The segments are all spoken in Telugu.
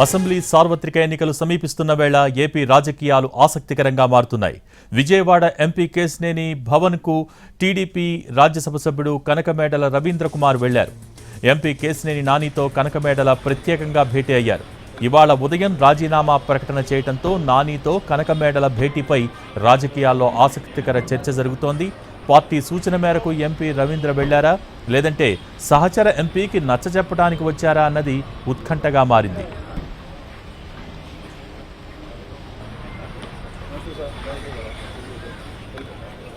అసెంబ్లీ సార్వత్రిక ఎన్నికలు సమీపిస్తున్న వేళ ఏపీ రాజకీయాలు ఆసక్తికరంగా మారుతున్నాయి. విజయవాడ ఎంపీ కేశినేని భవన్కు టీడీపీ రాజ్యసభ సభ్యుడు కనకమేడల రవీంద్ర కుమార్ వెళ్ళారు. ఎంపీ కేశినేని నానితో కనకమేడల ప్రత్యేకంగా భేటీ అయ్యారు. ఇవాళ ఉదయం రాజీనామా ప్రకటన చేయడంతో నానితో కనకమేడల భేటీపై రాజకీయాల్లో ఆసక్తికర చర్చ జరుగుతోంది. పార్టీ సూచన మేరకు ఎంపీ రవీంద్ర వెళ్ళారా? లేదంటే సహచర ఎంపీకి నచ్చజెప్పడానికి వచ్చారా అన్నది ఉత్కంఠగా మారింది.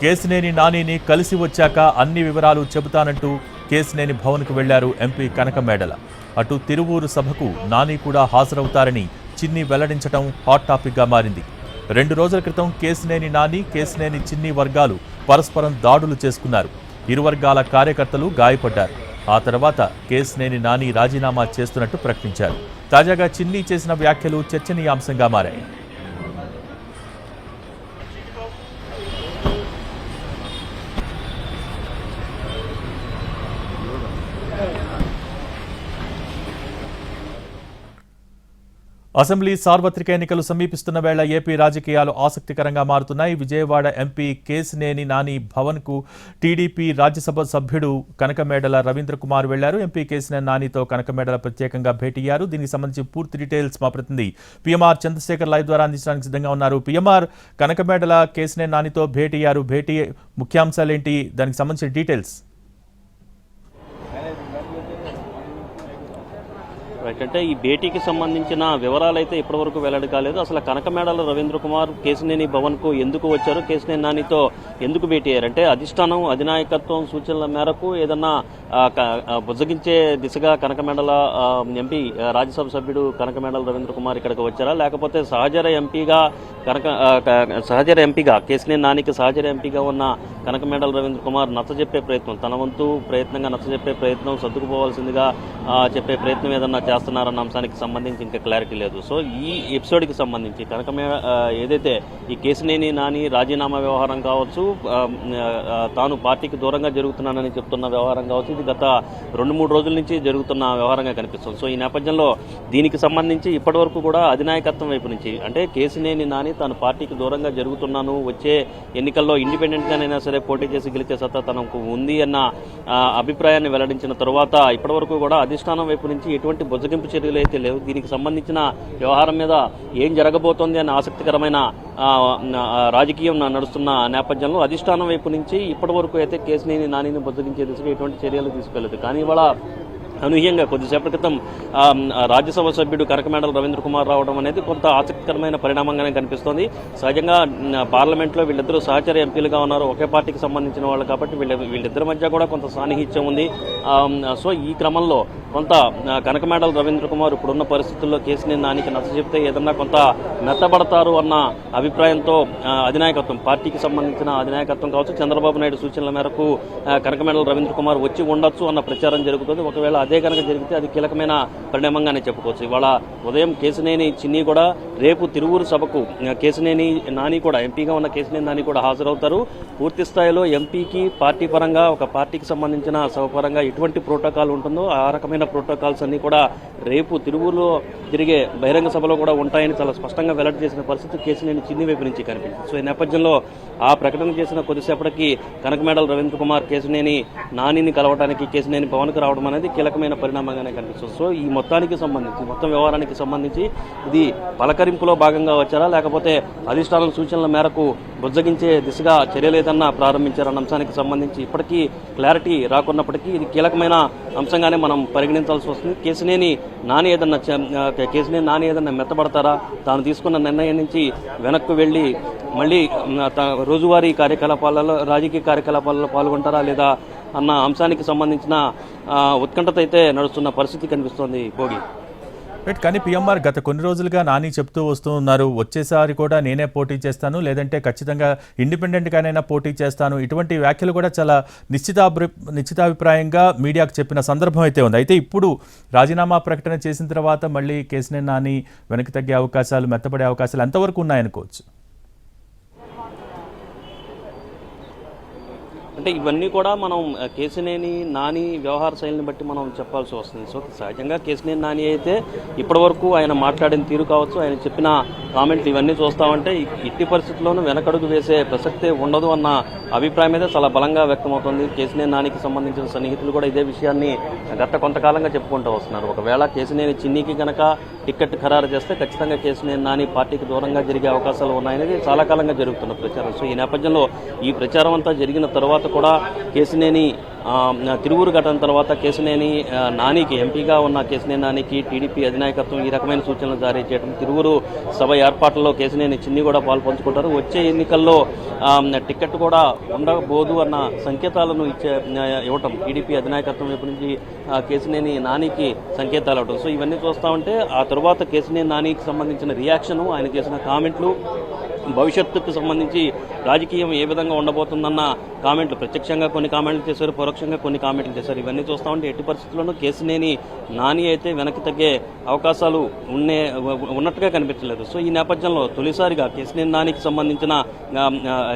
కేసినేని నానిని కలిసి వచ్చాక అన్ని వివరాలు చెబుతానంటూ కేసినేని భవన్కు వెళ్ళారు ఎంపీ కనకమేడల. అటు తిరువూరు సభకు నాని కూడా హాజరవుతారని చిన్ని వెల్లడించడం హాట్ టాపిక్గా మారింది. రెండు రోజుల క్రితం కేసినేని నాని కేసినేని చిన్ని వర్గాలు పరస్పరం దాడులు చేసుకున్నారు. ఇరు వర్గాల కార్యకర్తలు గాయపడ్డారు. ఆ తర్వాత కేసినేని నాని రాజీనామా చేస్తున్నట్టు ప్రకటించారు. తాజాగా చిన్ని చేసిన వ్యాఖ్యలు చర్చనీయాంశంగా మారాయి. అసెంబ్లీ సార్వత్రిక ఎన్నికలు సమీపిస్తున్న వేళ ఏపీ రాజకీయాలు ఆసక్తికరంగా మారుతున్నాయి. విజయవాడ ఎంపీ కేసినేని నాని భవన్కు టీడీపీ రాజ్యసభ సభ్యుడు కనకమేడల రవీంద్ర కుమార్ వెళ్ళారు. ఎంపీ కేసినేని నానితో కనకమేడల ప్రత్యేకంగా భేటీయ్యారు దీనికి సంబంధించి పూర్తి డీటెయిల్స్ మా ప్రతినిధి పిఎంఆర్ చంద్రశేఖర్ లైవ్ ద్వారా అందించడానికి సిద్ధంగా ఉన్నారు. పిఎంఆర్ కనకమేడల కేసినేని నానితో భేటీయ్యారు భేటీ ముఖ్యాంశాలేంటి? దానికి సంబంధించిన డీటెయిల్స్. రైట్ అంటే ఈ భేటీకి సంబంధించిన వివరాలు అయితే ఇప్పటివరకు వెల్లడి కాలేదు. అసలు కనకమేడల రవీంద్ర కుమార్ కేసినేని భవన్కు ఎందుకు వచ్చారు? కేసినేని నానితో ఎందుకు భేటీ అయ్యారు అంటే అధిష్టానం అధినాయకత్వం సూచనల మేరకు ఏదన్నా క- బుజ్జగించే దిశగా కనకమేడల ఎంపీ రాజ్యసభ సభ్యుడు కనకమేడల రవీంద్ర కుమార్ ఇక్కడికి వచ్చారా? లేకపోతే సహచర ఎంపీగా కనక సహజర సహచర ఎంపీగా కేసినేని నానికి సహచర ఎంపీగా ఉన్న కనకమేడల రవీంద్ర కుమార్ నచ్చజెప్పే ప్రయత్నం తన వంతు ప్రయత్నంగా నచ్చజెప్పే ప్రయత్నం సర్దుకుపోవాల్సిందిగా చెప్పే ప్రయత్నం ఏదన్నా చేస్తున్నారన్న అంశానికి సంబంధించి ఇంకా క్లారిటీ లేదు. సో ఈ ఎపిసోడ్కి సంబంధించి కనకమే ఏదైతే ఈ కేసినేని నాని రాజీనామా వ్యవహారం కావచ్చు తాను పార్టీకి దూరంగా జరుగుతున్నానని చెప్తున్న వ్యవహారం కావచ్చు ఇది గత రెండు మూడు రోజుల నుంచి జరుగుతున్న వ్యవహారంగా కనిపిస్తుంది. సో ఈ నేపథ్యంలో దీనికి సంబంధించి ఇప్పటివరకు కూడా అధినాయకత్వం వైపు నుంచి అంటే కేసినేని నాని తాను పార్టీకి దూరంగా జరుగుతున్నాను వచ్చే ఎన్నికల్లో ఇండిపెండెంట్గానైనా సరే పోటీ చేసి గెలిచే సత్తా తనకు ఉంది అన్న అభిప్రాయాన్ని వెల్లడించిన తరువాత ఇప్పటివరకు కూడా అధిష్టానం వైపు నుంచి ఎటువంటి బుజ్జగింపు చర్యలు అయితే లేవు. దీనికి సంబంధించిన వ్యవహారం మీద ఏం జరగబోతోంది అనే ఆసక్తికరమైన రాజకీయం నడుస్తున్న నేపథ్యంలో అధిష్టానం వైపు నుంచి ఇప్పటి వరకు అయితే కేసునేని నానిని బుజ్జగించే దిశగా ఎటువంటి చర్యలు తీసుకోలేదు కానీ ఇవాళ అనూహ్యంగా కొద్దిసేపటి క్రితం రాజ్యసభ సభ్యుడు కనకమేడల రవీంద్ర కుమార్ రావడం అనేది కొంత ఆసక్తికరమైన పరిణామంగానే కనిపిస్తోంది. సహజంగా పార్లమెంట్లో వీళ్ళిద్దరూ సహచర ఎంపీలుగా ఉన్నారు. ఒకే పార్టీకి సంబంధించిన వాళ్ళు కాబట్టి వీళ్ళ వీళ్ళిద్దరి మధ్య కూడా కొంత సాన్నిహిత్యం ఉంది. సో ఈ క్రమంలో కొంత కనకమేడల రవీంద్ర కుమార్ ఇప్పుడున్న పరిస్థితుల్లో కేసీని నానికి నచ్చ చెప్తే ఏదన్నా కొంత మెత్తబడతారు అన్న అభిప్రాయంతో అధినాయకత్వం పార్టీకి సంబంధించిన అధినాయకత్వం కావచ్చు చంద్రబాబు నాయుడు సూచనల మేరకు కనకమేడల రవీంద్ర కుమార్ వచ్చి ఉండొచ్చు అన్న ప్రచారం జరుగుతుంది. ఒకవేళ అదే కనుక జరిగితే అది కీలకమైన పరిణామంగానే చెప్పుకోవచ్చు. ఇవాళ ఉదయం కేసినేని చిన్ని కూడా రేపు తిరువూరు సభకు ఆ, కేసినేని నాని కూడా ఎంపీగా ఉన్న కేసినేని నాని కూడా హాజరవుతారు. పూర్తి స్థాయిలో ఎంపీకి పార్టీ పరంగా ఒక పార్టీకి సంబంధించిన సభ పరంగా ఎటువంటి ప్రోటోకాల్ ఉంటుందో ఆ రకమైన ప్రోటోకాల్స్ అన్ని కూడా రేపు తిరువురులో జరిగే బహిరంగ సభలో కూడా ఉంటాయని చాలా స్పష్టంగా వెల్లడి చేసిన పరిస్థితి కేసినేని చిన్ని వైపు నుంచి కనిపించింది. సో ఈ నేపథ్యంలో ఆ ప్రకటన చేసిన కొద్దిసేపటికి కనకమేడల రవీంద్ర కుమార్ కేసినేని నానిని కలవడానికి కేసినేని భవన్కు రావడం అనేది కీలకమైన పరిణామంగానే కనిపిస్తుంది. సో ఈ మొత్తానికి సంబంధించి మొత్తం వ్యవహారానికి సంబంధించి ఇది పలకరింపులో భాగంగా వచ్చారా? లేకపోతే అధిష్టానం సూచనల మేరకు బుజ్జగించే దిశగా చర్యలు ఏదన్నా ప్రారంభించారన్న అంశానికి సంబంధించి ఇప్పటికీ క్లారిటీ రాకున్నప్పటికీ ఇది కీలకమైన అంశంగానే మనం పరిగణించాల్సి వస్తుంది. కేసినేని నాని ఏదన్నా చ- కేసినేని నాని ఏదన్నా మెత్తబడతారా? తాను తీసుకున్న నిర్ణయం నుంచి వెనక్కు వెళ్ళి మళ్ళీ రోజువారీ కార్యకలాపాలలో రాజకీయ కార్యకలాపాలలో పాల్గొంటారా లేదా అన్న అంశానికి సంబంధించిన ఉత్కంఠత అయితే నడుస్తున్న పరిస్థితి కనిపిస్తోంది భోగి. రైట్ కానీ పిఎంఆర్ గత కొన్ని రోజులుగా నాని చెప్తూ వస్తూ ఉన్నారు. వచ్చేసారి కూడా నేనే పోటీ చేస్తాను లేదంటే ఖచ్చితంగా ఇండిపెండెంట్గానైనా పోటీ చేస్తాను. ఇటువంటి వ్యాఖ్యలు కూడా చాలా నిశ్చితాభి నిశ్చితాభిప్రాయంగా మీడియాకు చెప్పిన సందర్భం అయితే ఉంది. అయితే ఇప్పుడు రాజీనామా ప్రకటన చేసిన తర్వాత మళ్ళీ కేసీనే నాని వెనక్కి తగ్గే అవకాశాలు మెత్తపడే అవకాశాలు ఎంతవరకు ఉన్నాయనుకోవచ్చు? అంటే ఇవన్నీ కూడా మనం ఆ, కేసినేని నాని వ్యవహార శైలిని బట్టి మనం చెప్పాల్సి వస్తుంది. సో సహజంగా కేసినేని నాని అయితే ఇప్పటివరకు ఆయన మాట్లాడిన తీరు కావచ్చు ఆయన చెప్పిన కామెంట్లు ఇవన్నీ చూస్తామంటే ఇట్టి పరిస్థితుల్లోనూ వెనకడుగు వేసే ప్రసక్తే ఉండదు అన్న అభిప్రాయం అయితే చాలా బలంగా వ్యక్తమవుతుంది. కేసినేని నానికి సంబంధించిన సన్నిహితులు కూడా ఇదే విషయాన్ని గత కొంతకాలంగా చెప్పుకుంటూ వస్తున్నారు. ఒకవేళ కేసినేని చిన్నికి కనుక టికెట్ ఖరారు చేస్తే ఖచ్చితంగా కేసినేని నాని పార్టీకి దూరంగా జరిగే అవకాశాలు ఉన్నాయనేది చాలా కాలంగా జరుగుతున్న ప్రచారం. సో ఈ నేపథ్యంలో ఈ ప్రచారం అంతా జరిగిన తర్వాత కూడా కేసినేని తిరువురు ఘటన తర్వాత కేసినేని నానికి ఎంపీగా ఉన్న కేసినేని నానికి టీడీపీ అధినాయకత్వం ఈ రకమైన సూచనలు జారీ చేయడం తిరువురు సభ ఏర్పాట్లలో కేసినేని చిన్ని కూడా పాల్పంచుకుంటారు వచ్చే ఎన్నికల్లో టిక్కెట్ టికెట్ కూడా ఉండబోదు అన్న సంకేతాలను ఇచ్చే ఇవ్వటం టీడీపీ అధినాయకత్వం వైపు నుంచి కేసినేని నానికి సంకేతాలు ఇవ్వటం. సో ఇవన్నీ చూస్తా ఉంటే ఆ తర్వాత కేసినేని నానికి సంబంధించిన రియాక్షను ఆయన చేసిన కామెంట్లు భవిష్యత్తుకు సంబంధించి రాజకీయం ఏ విధంగా ఉండబోతుందన్న కామెంట్లు ప్రత్యక్షంగా కొన్ని కామెంట్లు చేశారు పరోక్షంగా కొన్ని కామెంట్లు చేశారు. ఇవన్నీ చూస్తా ఉంటే ఎట్టి పరిస్థితుల్లోనూ కేసునేని నాని అయితే వెనక్కి తగ్గే అవకాశాలు ఉండే ఉన్నట్టుగా కనిపించలేదు. సో ఈ నేపథ్యంలో తొలిసారిగా కేసునేని నానికి సంబంధించిన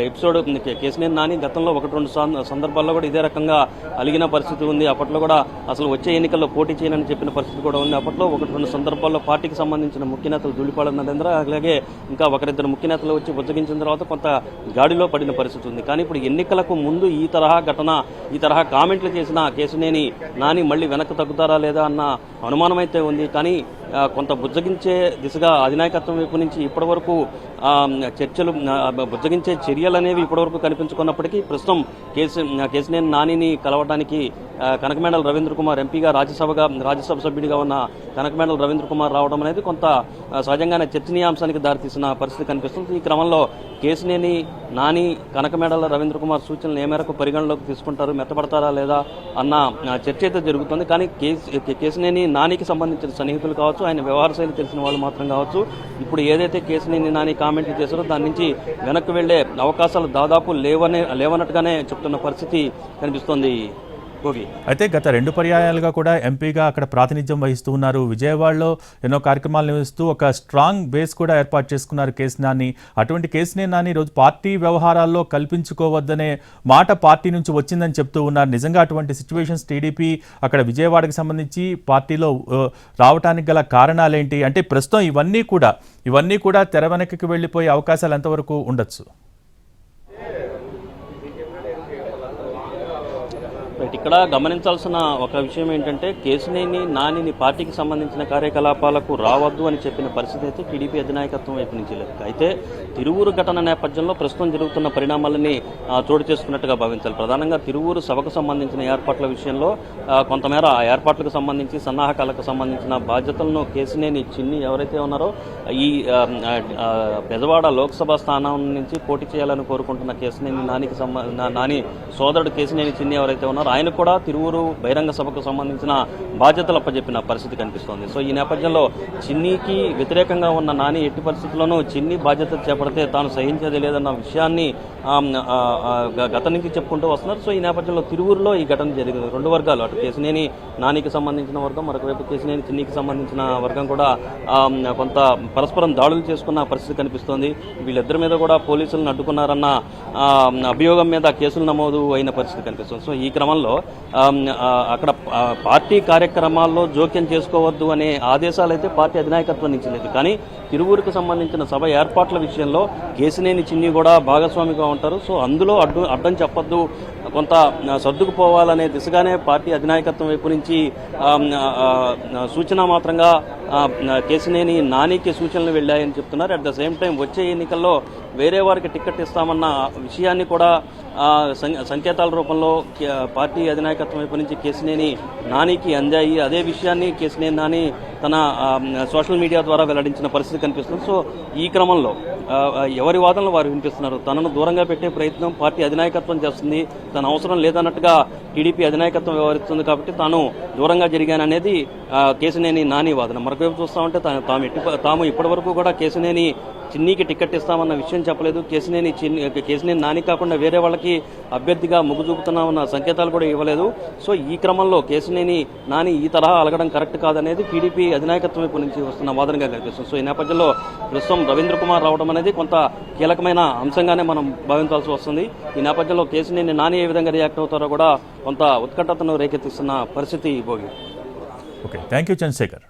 ఎపిసోడ్ కే- కేసునేని నాని గతంలో ఒకటి రెండు సందర్భాల్లో కూడా ఇదే రకంగా అలిగిన పరిస్థితి ఉంది. అప్పట్లో కూడా అసలు వచ్చే ఎన్నికల్లో పోటీ చేయనని చెప్పిన పరిస్థితి కూడా ఉంది. అప్పట్లో ఒకటి రెండు సందర్భాల్లో పార్టీకి సంబంధించిన ముఖ్య నేతలు ధూళిపాడ నరేంద్ర. అలాగే ఇంకా ఒకరిద్దరు ముఖ్య నేతలు వచ్చి బుజ్జగించిన తర్వాత కొంత గాడిలో పడిన పరిస్థితి ఉంది. కానీ ఇప్పుడు ఎన్నికలకు ముందు ఈ తరహా ఘటన ఈ తరహా కామెంట్లు చేసిన కేసునేని నాని మళ్ళీ వెనక్కి తగ్గుతారా లేదా అన్న అనుమానం అయితే ఉంది. కానీ కొంత బుజ్జగించే దిశగా అధినాయకత్వం వైపు నుంచి ఇప్పటివరకు చర్చలు బుజ్జగించే చర్యలు అనేవి ఇప్పటివరకు కనిపించుకున్నప్పటికీ ప్రస్తుతం కేసు కేసినేని నానిని కలవడానికి కనకమేడల రవీంద్ర కుమార్ ఎంపీగా రాజ్యసభగా రాజ్యసభ సభ్యుడిగా ఉన్న కనకమేడల రవీంద్ర కుమార్ రావడం అనేది కొంత సహజంగానే చర్చనీయాంశానికి దారితీసిన పరిస్థితి కనిపిస్తుంది. ఈ క్రమంలో కేసినేని నాని కనకమేడల రవీంద్ర కుమార్ సూచనలు ఏ మేరకు పరిగణలోకి తీసుకుంటారు మెత్తపడతారా లేదా అన్న చర్చ అయితే జరుగుతుంది. కానీ కేసు కేసునేని నానికి సంబంధించిన సన్నిహితులు కావచ్చు ఆయన వ్యవహార శైలి తెలిసిన వాళ్ళు మాత్రం కావచ్చు. ఇప్పుడు ఏదైతే కేసునేని నాని కామెంట్లు చేశారో దాని నుంచి వెనక్కి వెళ్ళే అవకాశాలు దాదాపు లేవనే లేవన్నట్టుగానే చెప్తున్న పరిస్థితి కనిపిస్తోంది. అయితే గత రెండు పర్యాయాలుగా కూడా ఎంపీగా అక్కడ ప్రాతినిధ్యం వహిస్తూ ఉన్నారు. విజయవాడలో ఎన్నో కార్యక్రమాలు నిర్వహిస్తూ ఒక స్ట్రాంగ్ బేస్ కూడా ఏర్పాటు చేసుకున్నారు కేసినాని అటువంటి కేసునే నాని ఈరోజు పార్టీ వ్యవహారాల్లో కల్పించుకోవద్దనే మాట పార్టీ నుంచి వచ్చిందని చెప్తూ ఉన్నారు. నిజంగా అటువంటి సిచ్యువేషన్స్ టీడీపీ అక్కడ విజయవాడకి సంబంధించి పార్టీలో రావటానికి గల కారణాలేంటి? అంటే ప్రస్తుతం ఇవన్నీ కూడా ఇవన్నీ కూడా తెర వెనక్కి వెళ్ళిపోయే అవకాశాలు ఎంతవరకు ఉండొచ్చు? ఇక్కడ గమనించాల్సిన ఒక విషయం ఏంటంటే కేసునేని నానిని పార్టీకి సంబంధించిన కార్యకలాపాలకు రావద్దు అని చెప్పిన పరిస్థితి అయితే టీడీపీ అధినాయకత్వం వైపు నుంచి లేదు. అయితే తిరువూరు ఘటన నేపథ్యంలో ప్రస్తుతం జరుగుతున్న పరిణామాలని చోటు చేసుకున్నట్టుగా భావించాలి. ప్రధానంగా తిరువూరు సభకు సంబంధించిన ఏర్పాట్ల విషయంలో కొంతమేర ఆ ఏర్పాట్లకు సంబంధించి సన్నాహకాలకు సంబంధించిన బాధ్యతలను కేసునేని చిన్ని ఎవరైతే ఉన్నారో ఈ పెదవాడ బెజవాడ లోక్సభ స్థానం నుంచి పోటీ చేయాలని కోరుకుంటున్న కేసునేని నానికి సంబంధ నాని సోదరుడు కేసునేని చిన్ని ఎవరైతే ఉన్నారో ఆయన కూడా తిరువురు బహిరంగ సభకు సంబంధించిన బాధ్యతలు అప్పచెప్పిన పరిస్థితి కనిపిస్తోంది. సో ఈ నేపథ్యంలో చిన్నీకి వ్యతిరేకంగా ఉన్న నాని ఎట్టి పరిస్థితుల్లోనూ చిన్ని బాధ్యత చేపడితే తాను సహించేది లేదన్న విషయాన్ని గత నుంచి చెప్పుకుంటూ వస్తున్నారు. సో ఈ నేపథ్యంలో తిరువురులో ఈ ఘటన జరిగింది. రెండు వర్గాలు అటు కేసినేని నానికి సంబంధించిన వర్గం మరొక వైపు కేసినేని చిన్నికి సంబంధించిన వర్గం కూడా కొంత పరస్పరం దాడులు చేసుకున్న పరిస్థితి కనిపిస్తోంది. వీళ్ళిద్దరి మీద కూడా పోలీసులను అడ్డుకున్నారన్న అభియోగం మీద కేసులు నమోదు అయిన పరిస్థితి కనిపిస్తుంది. సో ఈ క్రమంలో అక్కడ పార్టీ కార్యక్రమాల్లో జోక్యం చేసుకోవద్దు అనే ఆదేశాలు అయితే పార్టీ అధినాయకత్వం నుంచి లేదు. కానీ తిరువూరుకు సంబంధించిన సభ ఏర్పాట్ల విషయంలో కేసినేని చిన్ని కూడా భాగస్వామిగా ఉంటారు. సో అందులో అడ్డు అడ్డం చెప్పొద్దు కొంత సర్దుకుపోవాలనే దిశగానే పార్టీ అధినాయకత్వం వైపు నుంచి సూచన మాత్రంగా కేసినేని నానికి సూచనలు వెళ్ళాయని చెప్తున్నారు. అట్ ద సేమ్ టైం వచ్చే ఎన్నికల్లో వేరే వారికి టికెట్ ఇస్తామన్న విషయాన్ని కూడా సం- సంకేతాల రూపంలో కే- పార్టీ అధినాయకత్వం వైపు నుంచి కేసినేని నానికి అందాయి. అదే విషయాన్ని కేసినేని నాని తన సోషల్ మీడియా ద్వారా వెల్లడించిన పరిస్థితి కనిపిస్తుంది. సో ఈ క్రమంలో ఎవరి వాదనలు వారు వినిపిస్తున్నారు? తనను దూరంగా పెట్టే ప్రయత్నం పార్టీ అధినాయకత్వం చేస్తుంది. తన అవసరం లేదన్నట్టుగా టీడీపీ అధినాయకత్వం వ్యవహరిస్తుంది కాబట్టి తాను దూరంగా జరిగాననేది ఆ, కేసినేని నాని వాదన. మరొకవైపు చూస్తామంటే తాను తాము ఎట్టి తాము ఇప్పటివరకు కూడా కేసినేని చిన్నీకి టికెట్ ఇస్తామన్న విషయం చెప్పలేదు. కేసినేని చిన్ని కేసినేని నాని కాకుండా వేరే వాళ్ళకి అభ్యర్థిగా మొగ్గు చూపుతున్నామన్న సంకేతాలు కూడా ఇవ్వలేదు. సో ఈ క్రమంలో కేసినేని నాని ఈ తరహా అలగడం కరెక్ట్ కాదనేది టీడీపీ అధినాయకత్వం వైపు నుంచి వస్తున్న వాదనగా కనిపిస్తుంది. సో ఈ నేపథ్యంలో ప్రస్తుతం రవీంద్ర కుమార్ రావడం అనేది కొంత కీలకమైన అంశంగానే మనం భావించాల్సి వస్తుంది. ఈ నేపథ్యంలో కేసినేని నాని ఏ విధంగా రియాక్ట్ అవుతారో కూడా కొంత ఉత్కంఠతను రేకెత్తిస్తున్న పరిస్థితి Bhogi. Okay thank you Chandrasekhar